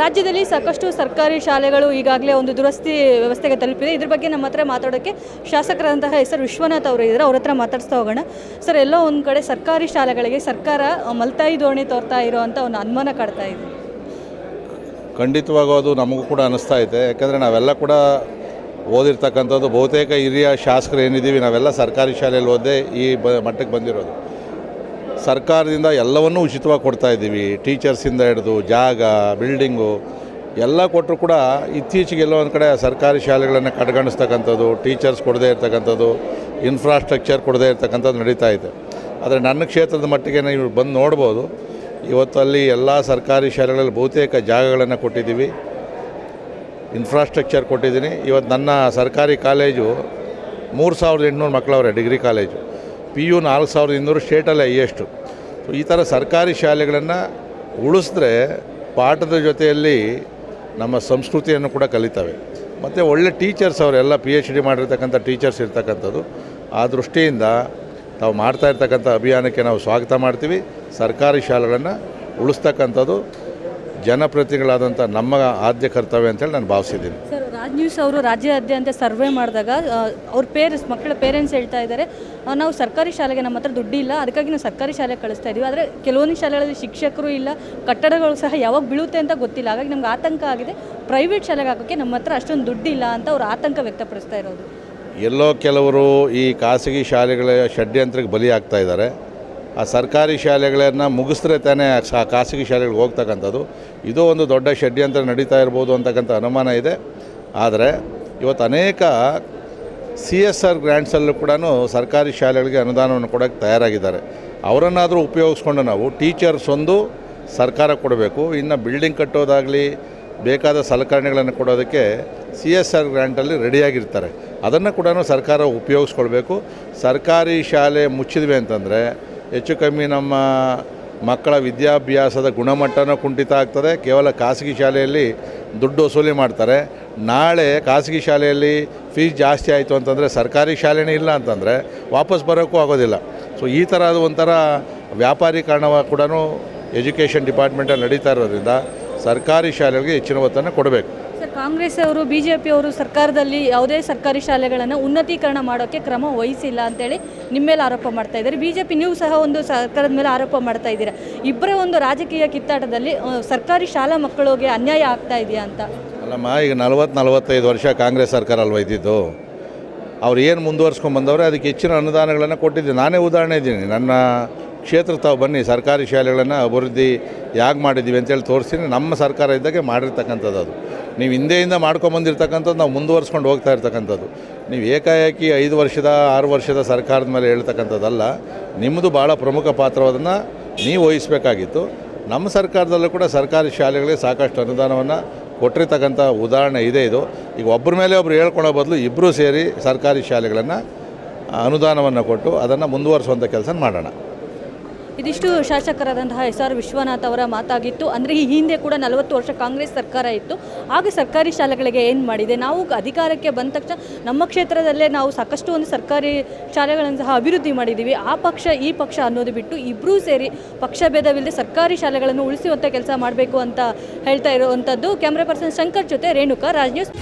ರಾಜ್ಯದಲ್ಲಿ ಸಾಕಷ್ಟು ಸರ್ಕಾರಿ ಶಾಲೆಗಳು ಈಗಾಗಲೇ ಒಂದು ದುರಸ್ತಿ ವ್ಯವಸ್ಥೆಗೆ ತಲುಪಿದೆ. ಇದ್ರ ಬಗ್ಗೆ ನಮ್ಮ ಹತ್ರ ಮಾತಾಡೋಕ್ಕೆ ಶಾಸಕರಾದಂತಹ ಹೆಸರು ವಿಶ್ವನಾಥ್ ಅವರು ಇದ್ದಾರೆ. ಅವ್ರ ಹತ್ರ ಮಾತಾಡ್ತಾ ಹೋಗೋಣ. ಸರ್, ಎಲ್ಲೋ ಒಂದು ಕಡೆ ಸರ್ಕಾರಿ ಶಾಲೆಗಳಿಗೆ ಸರ್ಕಾರ ಮಲ್ತಾಯಿ ಧೋರಣೆ ತೋರ್ತಾ ಇರೋವಂಥ ಒಂದು ಅನುಮಾನ ಕಾಡ್ತಾ ಇದೆ. ಖಂಡಿತವಾಗೂ ಅದು ನಮಗೂ ಕೂಡ ಅನಿಸ್ತಾ ಇದೆ. ಯಾಕಂದರೆ ನಾವೆಲ್ಲ ಕೂಡ ಓದಿರ್ತಕ್ಕಂಥದ್ದು ಬಹುತೇಕ ಹಿರಿಯ ಶಾಸಕರು ಏನಿದ್ದೀವಿ, ನಾವೆಲ್ಲ ಸರ್ಕಾರಿ ಶಾಲೆಯಲ್ಲಿ ಓದೇ ಈ ಮಟ್ಟಕ್ಕೆ ಬಂದಿರೋದು. ಸರ್ಕಾರದಿಂದ ಎಲ್ಲವನ್ನೂ ಉಚಿತವಾಗಿ ಕೊಡ್ತಾ ಇದ್ದೀವಿ. ಟೀಚರ್ಸಿಂದ ಹಿಡಿದು ಜಾಗ ಬಿಲ್ಡಿಂಗು ಎಲ್ಲ ಕೊಟ್ಟರು ಕೂಡ ಇತ್ತೀಚೆಗೆ ಎಲ್ಲೋ ಒಂದು ಕಡೆ ಸರ್ಕಾರಿ ಶಾಲೆಗಳನ್ನು ಕಡೆಗಣಿಸ್ತಕ್ಕಂಥದ್ದು ಟೀಚರ್ಸ್ ಕೊಡದೇ ಇರ್ತಕ್ಕಂಥದ್ದು ಇನ್ಫ್ರಾಸ್ಟ್ರಕ್ಚರ್ ಕೊಡದೇ ಇರ್ತಕ್ಕಂಥದ್ದು ನಡೀತಾ ಇದೆ. ಆದರೆ ನನ್ನ ಕ್ಷೇತ್ರದ ಮಟ್ಟಿಗೆ ನೀವು ಬಂದು ನೋಡ್ಬೋದು. ಇವತ್ತು ಅಲ್ಲಿ ಎಲ್ಲ ಸರ್ಕಾರಿ ಶಾಲೆಗಳಲ್ಲಿ ಬಹುತೇಕ ಜಾಗಗಳನ್ನು ಕೊಟ್ಟಿದ್ದೀವಿ. ಇನ್ಫ್ರಾಸ್ಟ್ರಕ್ಚರ್ ಕೊಟ್ಟಿದ್ದೀನಿ. ಇವತ್ತು ನನ್ನ ಸರ್ಕಾರಿ ಕಾಲೇಜು ಮೂರು ಸಾವಿರದ ಎಂಟುನೂರು ಮಕ್ಕಳವ್ರೆ ಡಿಗ್ರಿ ಕಾಲೇಜು. ಪಿ ಯು ನಾಲ್ಕು ಸಾವಿರದ ಇನ್ನೂರು ಸ್ಟೇಟಲ್ಲೇ ಹೈಯೆಸ್ಟು. ಸೊ ಈ ಥರ ಸರ್ಕಾರಿ ಶಾಲೆಗಳನ್ನು ಉಳಿಸಿದ್ರೆ ಪಾಠದ ಜೊತೆಯಲ್ಲಿ ನಮ್ಮ ಸಂಸ್ಕೃತಿಯನ್ನು ಕೂಡ ಕಲಿತವೆ. ಮತ್ತು ಒಳ್ಳೆ ಟೀಚರ್ಸ್ ಅವರೆಲ್ಲ ಪಿ ಎಚ್ ಡಿ ಮಾಡಿರ್ತಕ್ಕಂಥ ಟೀಚರ್ಸ್ ಇರ್ತಕ್ಕಂಥದ್ದು, ಆ ದೃಷ್ಟಿಯಿಂದ ತಾವು ಮಾಡ್ತಾ ಇರ್ತಕ್ಕಂಥ ಅಭಿಯಾನಕ್ಕೆ ನಾವು ಸ್ವಾಗತ ಮಾಡ್ತೀವಿ. ಸರ್ಕಾರಿ ಶಾಲೆಗಳನ್ನು ಉಳಿಸ್ತಕ್ಕಂಥದ್ದು ಜನಪ್ರತಿನಿಧಿಗಳಾದಂಥ ನಮ್ಮ ಆದ್ಯ ಕರ್ತವ್ಯ ಅಂತೇಳಿ ನಾನು ಭಾವಿಸಿದ್ದೀನಿ. ರಾಜ್ ನ್ಯೂಸ್ ಅವರು ರಾಜ್ಯಾದ್ಯಂತ ಸರ್ವೆ ಮಾಡಿದಾಗ ಅವ್ರ ಪೇರೆಂಟ್ಸ್ ಮಕ್ಕಳ ಪೇರೆಂಟ್ಸ್ ಹೇಳ್ತಾ ಇದ್ದಾರೆ ನಾವು ಸರ್ಕಾರಿ ಶಾಲೆಗೆ ನಮ್ಮ ಹತ್ರ ದುಡ್ಡಿಲ್ಲ, ಅದಕ್ಕಾಗಿ ನಾವು ಸರ್ಕಾರಿ ಶಾಲೆಗೆ ಕಳಿಸ್ತಾ ಇದ್ದೀವಿ ಆದರೆ ಕೆಲವೊಂದು ಶಾಲೆಗಳಲ್ಲಿ ಶಿಕ್ಷಕರು ಇಲ್ಲ, ಕಟ್ಟಡಗಳು ಸಹ ಯಾವಾಗ ಬೀಳುತ್ತೆ ಅಂತ ಗೊತ್ತಿಲ್ಲ. ಹಾಗಾಗಿ ನಮ್ಗೆ ಆತಂಕ ಆಗಿದೆ. ಪ್ರೈವೇಟ್ ಶಾಲೆಗೆ ಹಾಕೋಕ್ಕೆ ನಮ್ಮ ಹತ್ರ ಅಷ್ಟೊಂದು ದುಡ್ಡಿಲ್ಲ ಅಂತ ಅವ್ರು ಆತಂಕ ವ್ಯಕ್ತಪಡಿಸ್ತಾ ಇರೋದು. ಎಲ್ಲೋ ಕೆಲವರು ಈ ಖಾಸಗಿ ಶಾಲೆಗಳ ಷಡ್ಯಂತ್ರಕ್ಕೆ ಬಲಿ ಆಗ್ತಾ ಇದ್ದಾರೆ. ಆ ಸರ್ಕಾರಿ ಶಾಲೆಗಳನ್ನು ಮುಗಿಸ್ರೆ ತಾನೇ ಖಾಸಗಿ ಶಾಲೆಗಳಿಗೆ ಹೋಗ್ತಕ್ಕಂಥದ್ದು. ಇದು ಒಂದು ದೊಡ್ಡ ಷಡ್ಯಂತ್ರ ನಡೀತಾ ಇರ್ಬೋದು ಅಂತಕ್ಕಂಥ ಅನುಮಾನ ಇದೆ. ಆದರೆ ಇವತ್ತು ಅನೇಕ ಸಿ ಎಸ್ ಆರ್ ಗ್ರ್ಯಾಂಡ್ಸಲ್ಲೂ ಕೂಡ ಸರ್ಕಾರಿ ಶಾಲೆಗಳಿಗೆ ಅನುದಾನವನ್ನು ಕೊಡೋಕ್ಕೆ ತಯಾರಾಗಿದ್ದಾರೆ. ಅವರನ್ನಾದರೂ ಉಪಯೋಗಿಸ್ಕೊಂಡು ನಾವು ಟೀಚರ್ಸ್ ಒಂದು ಸರ್ಕಾರ ಕೊಡಬೇಕು. ಇನ್ನು ಬಿಲ್ಡಿಂಗ್ ಕಟ್ಟೋದಾಗಲಿ ಬೇಕಾದ ಸಲಕರಣೆಗಳನ್ನು ಕೊಡೋದಕ್ಕೆ ಸಿ ಎಸ್ ಆರ್ ಗ್ರ್ಯಾಂಟಲ್ಲಿ ರೆಡಿಯಾಗಿರ್ತಾರೆ. ಅದನ್ನು ಕೂಡ ಸರ್ಕಾರ ಉಪಯೋಗಿಸ್ಕೊಳ್ಬೇಕು. ಸರ್ಕಾರಿ ಶಾಲೆ ಮುಚ್ಚಿದ್ವಿ ಅಂತಂದರೆ ಹೆಚ್ಚು ಕಮ್ಮಿ ನಮ್ಮ ಮಕ್ಕಳ ವಿದ್ಯಾಭ್ಯಾಸದ ಗುಣಮಟ್ಟನೂ ಕುಂಠಿತ ಆಗ್ತದೆ. ಕೇವಲ ಖಾಸಗಿ ಶಾಲೆಯಲ್ಲಿ ದುಡ್ಡು ವಸೂಲಿ ಮಾಡ್ತಾರೆ. ನಾಳೆ ಖಾಸಗಿ ಶಾಲೆಯಲ್ಲಿ ಫೀಸ್ ಜಾಸ್ತಿ ಆಯಿತು ಅಂತಂದರೆ ಸರ್ಕಾರಿ ಶಾಲೆನೇ ಇಲ್ಲ ಅಂತಂದರೆ ವಾಪಸ್ ಬರೋಕ್ಕೂ ಆಗೋದಿಲ್ಲ. ಸೊ ಈ ಥರದ ಒಂಥರ ವ್ಯಾಪಾರೀಕರಣ ಕೂಡ ಎಜುಕೇಷನ್ ಡಿಪಾರ್ಟ್ಮೆಂಟಲ್ಲಿ ನಡೀತಾ ಇರೋದ್ರಿಂದ ಸರ್ಕಾರಿ ಶಾಲೆಗಳಿಗೆ ಹೆಚ್ಚಿನ ಒತ್ತನ್ನು ಕೊಡಬೇಕು. ಸರ್, ಕಾಂಗ್ರೆಸ್ ಅವರು ಬಿ ಜೆ ಪಿಯವರು ಸರ್ಕಾರದಲ್ಲಿ ಯಾವುದೇ ಸರ್ಕಾರಿ ಶಾಲೆಗಳನ್ನು ಉನ್ನತೀಕರಣ ಮಾಡೋಕ್ಕೆ ಕ್ರಮ ವಹಿಸಿಲ್ಲ ಅಂತೇಳಿ ನಿಮ್ಮ ಮೇಲೆ ಆರೋಪ ಮಾಡ್ತಾ ಇದ್ದಾರೆ. ಬಿ ಜೆ ಪಿ ನೀವು ಸಹ ಒಂದು ಸರ್ಕಾರದ ಮೇಲೆ ಆರೋಪ ಮಾಡ್ತಾ ಇದ್ದೀರಾ? ಇಬ್ಬರ ಒಂದು ರಾಜಕೀಯ ಕಿತ್ತಾಟದಲ್ಲಿ ಸರ್ಕಾರಿ ಶಾಲಾ ಮಕ್ಕಳಿಗೆ ಅನ್ಯಾಯ ಆಗ್ತಾ ಇದೆಯಾ ಅಂತ? ಅಲ್ಲಮ್ಮ, ಈಗ ನಲವತ್ತು, ನಲವತ್ತೈದು ವರ್ಷ ಕಾಂಗ್ರೆಸ್ ಸರ್ಕಾರ ಅಲ್ವ ಇದ್ದಿದ್ದು? ಅವ್ರು ಏನು ಮುಂದುವರ್ಸ್ಕೊಂಡು ಬಂದವ್ರೆ, ಅದಕ್ಕೆ ಹೆಚ್ಚಿನ ಅನುದಾನಗಳನ್ನು ಕೊಟ್ಟಿದ್ದೆ. ನಾನೇ ಉದಾಹರಣೆ ಇದ್ದೀನಿ. ನನ್ನ ಕ್ಷೇತ್ರ ತಾವು ಬನ್ನಿ, ಸರ್ಕಾರಿ ಶಾಲೆಗಳನ್ನು ಅಭಿವೃದ್ಧಿ ಯಾಕೆ ಮಾಡಿದ್ದೀವಿ ಅಂತೇಳಿ ತೋರಿಸ್ತೀನಿ. ನಮ್ಮ ಸರ್ಕಾರ ಇದ್ದಾಗೆ ಮಾಡಿರ್ತಕ್ಕಂಥದ್ದು ಅದು. ನೀವು ಹಿಂದೆಯಿಂದ ಮಾಡ್ಕೊಂಬಂದಿರ್ತಕ್ಕಂಥದ್ದು ನಾವು ಮುಂದುವರ್ಸ್ಕೊಂಡು ಹೋಗ್ತಾ ಇರ್ತಕ್ಕಂಥದ್ದು. ನೀವು ಏಕಾಏಕಿ ಐದು ವರ್ಷದ, ಆರು ವರ್ಷದ ಸರ್ಕಾರದ ಮೇಲೆ ಹೇಳ್ತಕ್ಕಂಥದ್ದಲ್ಲ ನಿಮ್ಮದು ಭಾಳ ಪ್ರಮುಖ ಪಾತ್ರವನ್ನು ನೀವು ವಹಿಸಬೇಕಾಗಿತ್ತು. ನಮ್ಮ ಸರ್ಕಾರದಲ್ಲೂ ಕೂಡ ಸರ್ಕಾರಿ ಶಾಲೆಗಳಿಗೆ ಸಾಕಷ್ಟು ಅನುದಾನವನ್ನು ಕೊಟ್ಟಿರ್ತಕ್ಕಂಥ ಉದಾಹರಣೆ ಇದೆ ಇದು. ಈಗ ಒಬ್ಬರ ಮೇಲೆ ಒಬ್ಬರು ಹೇಳ್ಕೊಳ್ಳೋ ಬದಲು ಇಬ್ಬರೂ ಸೇರಿ ಸರ್ಕಾರಿ ಶಾಲೆಗಳನ್ನು ಅನುದಾನವನ್ನು ಕೊಟ್ಟು ಅದನ್ನು ಮುಂದುವರಿಸುವಂಥ ಕೆಲಸ ಮಾಡೋಣ. ಇದಿಷ್ಟು ಶಾಸಕರಾದಂತಹ ಎಸ್ ಆರ್ ವಿಶ್ವನಾಥ್ ಅವರ ಮಾತಾಗಿತ್ತು. ಅಂದರೆ ಈ ಹಿಂದೆ ಕೂಡ ನಲವತ್ತು ವರ್ಷ ಕಾಂಗ್ರೆಸ್ ಸರ್ಕಾರ ಇತ್ತು. ಆಗ ಸರ್ಕಾರಿ ಶಾಲೆಗಳಿಗೆ ಏನು ಮಾಡಿದೆ? ನಾವು ಅಧಿಕಾರಕ್ಕೆ ಬಂದ ತಕ್ಷಣ ನಮ್ಮ ಕ್ಷೇತ್ರದಲ್ಲೇ ನಾವು ಸಾಕಷ್ಟು ಒಂದು ಸರ್ಕಾರಿ ಶಾಲೆಗಳನ್ನು ಸಹ ಅಭಿವೃದ್ಧಿ ಮಾಡಿದ್ದೀವಿ. ಆ ಪಕ್ಷ, ಈ ಪಕ್ಷ ಅನ್ನೋದು ಬಿಟ್ಟು ಇಬ್ಬರೂ ಸೇರಿ ಪಕ್ಷ ಭೇದವಿಲ್ಲದೆ ಸರ್ಕಾರಿ ಶಾಲೆಗಳನ್ನು ಉಳಿಸುವಂಥ ಕೆಲಸ ಮಾಡಬೇಕು ಅಂತ ಹೇಳ್ತಾ ಇರುವಂಥದ್ದು ಕ್ಯಾಮ್ರಾ ಪರ್ಸನ್ ಶಂಕರ್ ಜೊತೆ ರೇಣುಕಾ, ರಾಜ್ ನ್ಯೂಸ್.